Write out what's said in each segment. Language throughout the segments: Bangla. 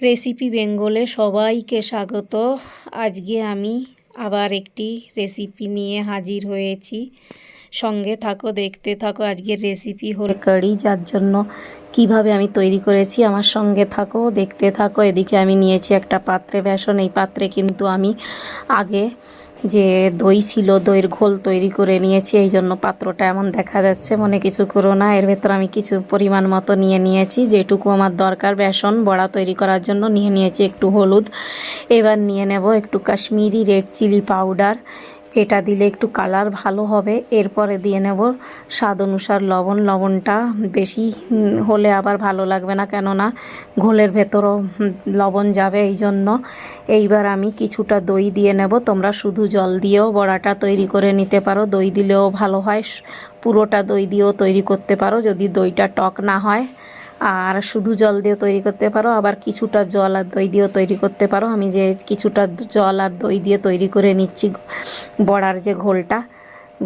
রেসিপি বেঙ্গলে সবাইকে স্বাগত। আজকে আমি আবার একটি রেসিপি নিয়ে হাজির হয়েছি। সঙ্গে থাকো, দেখতে থাকো আজকের রেসিপি হল কারি যার জন্য কীভাবে আমি তৈরি করেছি। আমার সঙ্গে থাকো, দেখতে থাকো। এদিকে আমি নিয়েছি একটা পাত্রে বেসন। এই পাত্রে কিন্তু আমি আগে যে দই ছিল, দইয়ের ঘোল তৈরি করে নিয়েছি, এই জন্য পাত্রটা এমন দেখা যাচ্ছে, মনে কিছু করো না। এর ভেতর আমি কিছু পরিমাণ মতো নিয়ে নিয়েছি, যেটুকু আমার দরকার, বেসন, বড়া তৈরি করার জন্য নিয়ে নিয়েছি একটু হলুদ। এবার নিয়ে নেব একটু কাশ্মীরি রেড চিলি পাউডার। যেটা দিলে একটু কালার ভালো হবে, এরপরে দিয়ে নেব স্বাদ অনুসার লবণ। লবণটা বেশি হলে আবার ভালো লাগবে না, কেননা ঘোলের ভেতরও লবণ যাবে এই জন্য। এইবার আমি কিছুটা দই দিয়ে নেব। তোমরা শুধু জল দিয়েও বড়াটা তৈরি করে নিতে পারো। দই দিলেও ভালো হয়। পুরোটা দই দিয়েও তৈরি করতে পারো। যদি দইটা টক না হয় আর শুধু জল দিয়ে তৈরি করতে পারো, আবার কিছুটা জল আর দই দিয়েও তৈরি করতে পারো। আমি যে কিছুটা জল আর দই দিয়ে তৈরি করে নিচ্ছি বড়ার যে ঘোলটা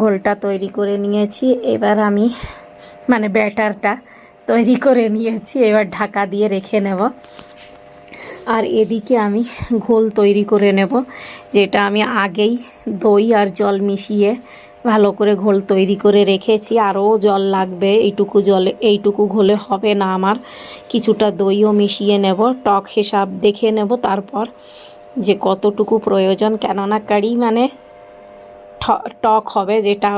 ঘোলটা তৈরি করে নিয়েছি। এবার আমি মানে ব্যাটারটা তৈরি করে নিয়েছি, এবার ঢাকা দিয়ে রেখে নেব। আর এদিকে আমি ঘোল তৈরি করে নেব, যেটা আমি আগেই দই আর জল মিশিয়ে ভালো করে ঘোল তৈরি করে রেখেছি। আরও জল লাগবে, এইটুকু জলে, এইটুকু ঘোলে হবে না আমার। কিছুটা দইও মিশিয়ে নেব, টক হিসাব দেখে নেব তারপর যে কতটুকু প্রয়োজন। কেননা কারি মানে টক হবে যেটা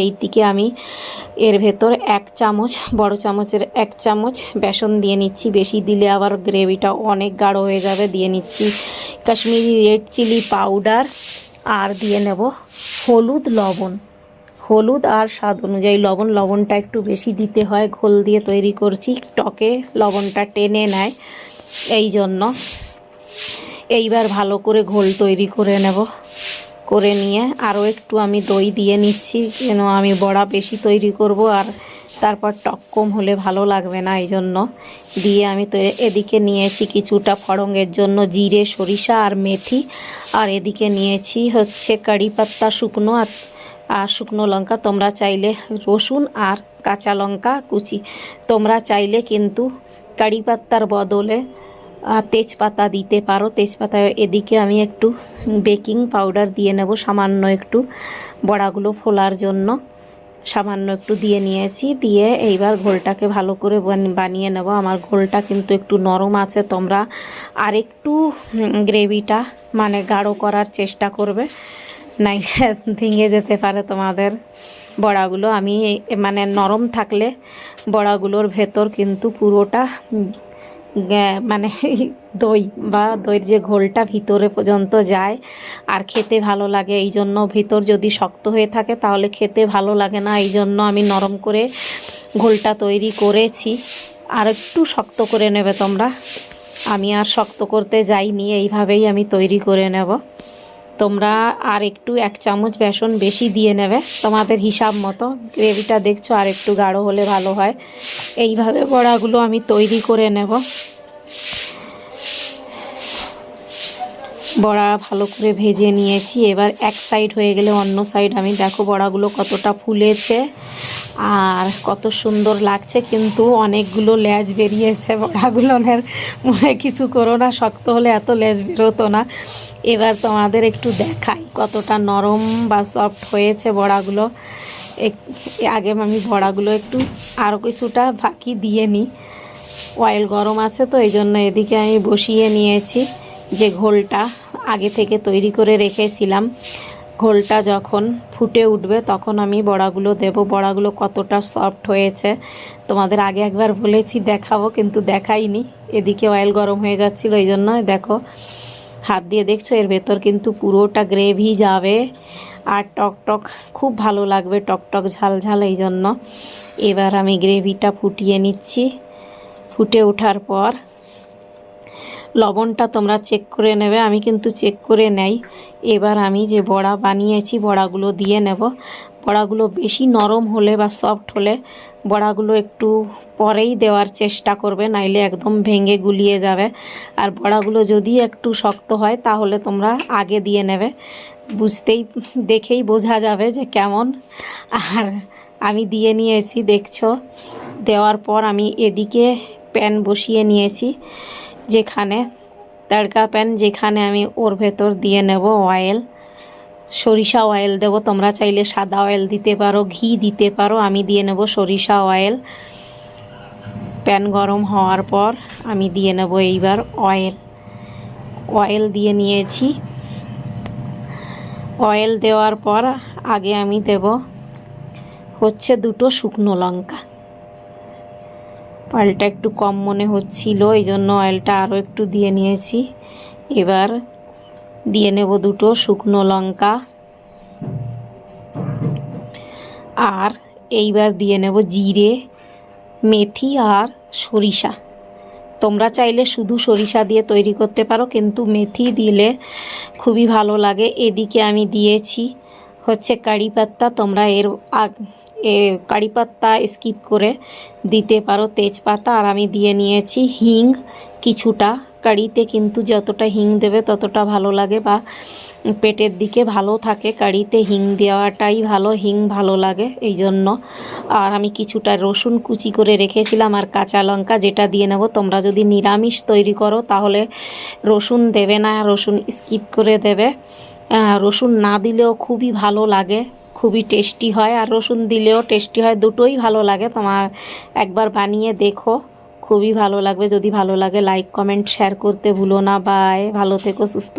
এই দিকে আমি এর ভেতর এক চামচ, বড় চামচের এক চামচ বেসন দিয়ে নিচ্ছি। বেশি দিলে আবার গ্রেভিটা অনেক গাঢ় হয়ে যাবে। দিয়ে নিচ্ছি কাশ্মীরি রেড চিলি পাউডার আর দিয়ে নেব হলুদ লবণ। হলুদ আর স্বাদ অনুযায়ী লবণ, লবণটা একটু বেশি দিতে হয়, ঘোল দিয়ে তৈরি করছি, টকে লবণটা টেনে নেয়, এই জন্য। এইবার ভালো করে ঘোল তৈরি করে নেব, করে নিয়ে আরও একটু আমি দই দিয়ে নিচ্ছি কেন আমি বড়া বেশি তৈরি করব আর তারপর টক কম হলে ভালো লাগবে না এই জন্য দিয়ে আমি তো এদিকে নিয়েছি কিছুটা ফড়ঙের জন্য জিরে, সরিষা আর মেথি। আর এদিকে নিয়েছি হচ্ছে কারি পাত্তা শুকনো আর আর শুকনো লঙ্কা। তোমরা চাইলে রসুন আর কাঁচা লঙ্কা কুচি। তোমরা চাইলে কিন্তু কারি পাত্তার বদলে আর তেজপাতা দিতে পারো। তেজপাতা এদিকে আমি একটু বেকিং পাউডার দিয়ে নেব, সামান্য একটু বড়াগুলো ফোলার জন্য। সামান্য একটু দিয়ে নিয়েছি, দিয়ে এইবার ঘোলটাকে ভালো করে বান- বানিয়ে নেব। আমার ঘোলটা কিন্তু একটু নরম আছে, তোমরা আরেকটু গ্রেভিটা মানে গাঢ় করার চেষ্টা করবে। নাইলে ভেঙে যেতে পারে তোমাদের বড়াগুলো। আমি মানে নরম থাকলে বড়াগুলোর ভেতর কিন্তু পুরোটা মানে দই বা দইয়ের যে ঘোলটা ভিতরে পর্যন্ত যায় আর খেতে ভালো লাগে, এই জন্য ভিতর যদি শক্ত হয়ে থাকে তাহলে খেতে ভালো লাগে না। এই জন্য আমি নরম করে ঘোলটা তৈরি করেছি। আর একটু শক্ত করে নেবে তোমরা। আমি আর শক্ত করতে যাইনি, এইভাবেই আমি তৈরি করে নেব। তোমরা আর একটু এক চামচ বেসন বেশি দিয়ে নেবে। তোমাদের হিসাব মতো গ্রেভিটা দেখছ, আর একটু গাঢ় হলে ভালো হয়। এইভাবে বড়াগুলো আমি তৈরি করে নেব। বড়া ভালো করে ভেজে নিয়েছি। এবার এক সাইড হয়ে গেলে অন্য সাইড আমি দেখো বড়াগুলো কতটা ফুলেছে। আর কত সুন্দর লাগছে, কিন্তু অনেকগুলো লেজ বেরিয়েছে বড়াগুলোনের মনে কিছু করো না, শক্ত হলে এত লেজ বেরোতো না। এবার তোমাদের একটু দেখাই কতটা নরম বা সফট হয়েছে বড়াগুলো। আগে আমি বড়াগুলো একটু আরও কিছুটা ফাঁকি দিয়ে নিই। অয়েল গরম আছে তো, এই জন্য এদিকে আমি বসিয়ে নিয়েছি যে ঘোলটা আগে থেকে তৈরি করে রেখেছিলাম। ঘোলটা যখন ফুটে উঠবে, তখন আমি বড়াগুলো দেব। বড়াগুলো কতটা সফট হয়েছে, তোমাদের আগে একবার বলেছি, দেখাবো, কিন্তু দেখাইনি। এদিকে অয়েল গরম হয়ে যাচ্ছিল, এই জন্য দেখো, হাত দিয়ে দেখছ, এর ভেতর কিন্তু পুরোটা গ্রেভি যাবে। আর টক টক খুব ভালো লাগবে টক টক ঝাল ঝাল, এই জন্য এবার আমি গ্রেভিটা ফুটিয়ে নিচ্ছি। ফুটে ওঠার পর, লবণটা তোমরা চেক করে নেবে, আমি কিন্তু চেক করে নেই। এবার আমি যে বড়া বানিয়েছি, বড়াগুলো দিয়ে নেব। বড়াগুলো বেশি নরম হলে বা সফট হলে বড়াগুলো একটু পরেই দেওয়ার চেষ্টা করবে, নাইলে একদম ভেঙে গুলিয়ে যাবে। আর বড়াগুলো যদি একটু শক্ত হয়, তাহলে তোমরা আগে দিয়ে নেবে। বুঝতেই, দেখেই বোঝা যাবে যে কেমন। আর আমি দিয়ে নিয়েছি, দেখছ? দেওয়ার পর আমি এদিকে প্যান বসিয়ে নিয়েছি, যেখানে তড়কা প্যান, যেখানে আমি ওর ভেতর দিয়ে নেব অয়েল সরিষা অয়েল দেব, তোমরা চাইলে সাদা অয়েল দিতে পারো, ঘি দিতে পারো, আমি দিয়ে নেব সরিষা অয়েল প্যান গরম হওয়ার পর আমি দিয়ে নেব এইবার অয়েল অয়েল দিয়ে নিয়েছি। অয়েল দেওয়ার পর আগে আমি দেব হচ্ছে দুটো শুকনো লঙ্কা। অয়েলটা একটু কম মনে হচ্ছিল এই জন্য অয়েলটা আরও একটু দিয়ে নিয়েছি। এবার দিয়ে নেব দুটো শুকনো লঙ্কা। আর এইবার দিয়ে নেব জিরে, মেথি আর সরিষা। তোমরা চাইলে শুধু সরিষা দিয়ে তৈরি করতে পারো, কিন্তু মেথি দিলে খুবই ভালো লাগে। এদিকে আমি দিয়েছি হচ্ছে কারি পাত্তা তোমরা এর আগ কারি পাত্তা স্কিপ করে দিতে পারো তেজপাতা। আর আমি দিয়ে নিয়েছি হিং, কিছুটা। কারিতে কিন্তু যতটা হিং দেবে ততটা ভালো লাগে বা পেটের দিকে ভালো থাকে। কারিতে হিং দেওয়াটাই ভালো, হিং ভালো লাগে এই জন্য আর আমি কিছুটা রসুন কুচি করে রেখেছিলাম আর কাঁচা লঙ্কা যেটা দিয়ে নেব। তোমরা যদি নিরামিষ তৈরি করো তাহলে রসুন দেবে না, রসুন স্কিপ করে দেবে। রসুন না দিলেও খুবই ভালো লাগে। খুবই টেস্টি হয় আর রসুন দিলেও টেস্টি হয়। দুটোই ভালো লাগে। তোমার একবার বানিয়ে দেখো। খুবই ভালো লাগবে। যদি ভালো লাগে লাইক কমেন্ট শেয়ার করতে ভুলো না। বাই ভালো থেকো, সুস্থ